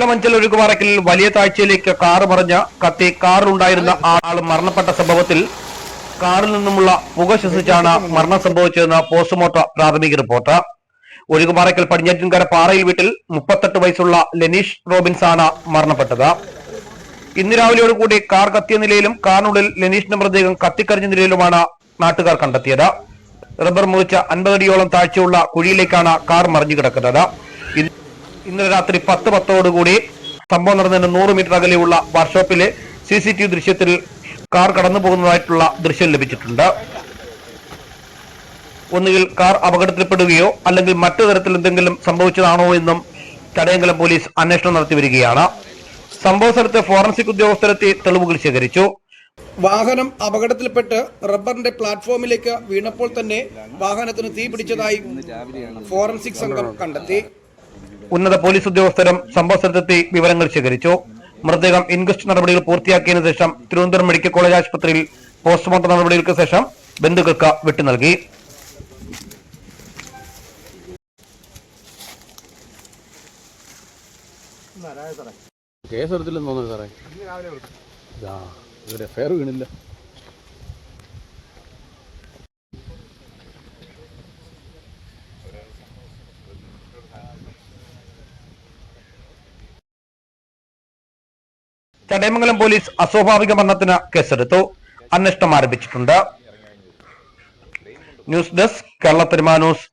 കൊല്ലം അഞ്ചൽ വലിയ താഴ്ചയിലേക്ക് കാറ് മറിഞ്ഞ കത്തി കാറിലുണ്ടായിരുന്ന ആൾ മരണപ്പെട്ട സംഭവത്തിൽ കാറിൽ നിന്നുമുള്ള പുക ശ്വസിച്ചാണ് മരണം സംഭവിച്ചതെന്ന് പോസ്റ്റ്മോർട്ടം പ്രാഥമിക റിപ്പോർട്ട്. ഒഴുകുമാറക്കൽ പടിഞ്ഞാറ്റിൻകര പാറയിൽ വീട്ടിൽ മുപ്പത്തെട്ട് വയസ്സുള്ള ലെനീഷ് റോബിൻസ് ആണ് മരണപ്പെട്ടത്. ഇന്ന് രാവിലെയോടുകൂടി കാർ കത്തിയ നിലയിലും കാറിനുള്ളിൽ ലെനീഷിന്റെ മൃതദേഹം കത്തിക്കരിഞ്ഞ നിലയിലുമാണ് നാട്ടുകാർ കണ്ടെത്തിയത്. റബ്ബർ മുറിച്ച അൻപതടിയോളം താഴ്ചയുള്ള കുഴിയിലേക്കാണ് കാർ മറിഞ്ഞു കിടക്കുന്നത്. ഇന്നലെ രാത്രി പത്ത് പത്തോടുകൂടി സംഭവം നടന്നതിന് നൂറ് മീറ്റർ അകലെയുള്ള വർക്ക്ഷോപ്പിലെ സി സി ടി വി ദൃശ്യത്തിൽ കാർ കടന്നു പോകുന്നതായിട്ടുള്ള ദൃശ്യം ലഭിച്ചിട്ടുണ്ട്. ഒന്നുകിൽ കാർ അപകടത്തിൽപ്പെടുകയോ അല്ലെങ്കിൽ മറ്റു തരത്തിൽ എന്തെങ്കിലും സംഭവിച്ചതാണോ എന്നും ചടയങ്കലം പോലീസ് അന്വേഷണം നടത്തി വരികയാണ്. സംഭവ സ്ഥലത്ത് ഫോറൻസിക് ഉദ്യോഗസ്ഥരെത്തി തെളിവുകൾ ശേഖരിച്ചു. വാഹനം അപകടത്തിൽപ്പെട്ട് റബ്ബറിന്റെ പ്ലാറ്റ്ഫോമിലേക്ക് വീണപ്പോൾ തന്നെ വാഹനത്തിന് തീ പിടിച്ചതായി ഫോറൻസിക് സംഘം കണ്ടെത്തി. ഉന്നത പോലീസ് ഉദ്യോഗസ്ഥരും സംഭവ സ്ഥലത്തെത്തി വിവരങ്ങൾ ശേഖരിച്ചു. മൃതദേഹം ഇൻക്വസ്റ്റ് നടപടികൾ പൂർത്തിയാക്കിയതിനു ശേഷം തിരുവനന്തപുരം മെഡിക്കൽ കോളേജ് ആശുപത്രിയിൽ പോസ്റ്റ്മോർട്ടം നടപടികൾക്ക് ശേഷം ബന്ധുക്കൾക്ക് വിട്ടു നൽകി. കേസ് എടുത്തില്ലെന്ന് തോന്നുന്നു സാറേ. ഇവിടെ എഫ്ഐആർ വീണില്ല. ചടയമംഗലം പോലീസ് അസ്വാഭാവിക മരണത്തിന് കേസെടുത്തു. അന്വേഷണം ആരംഭിച്ചിട്ടുണ്ട്. News desk Kerala news.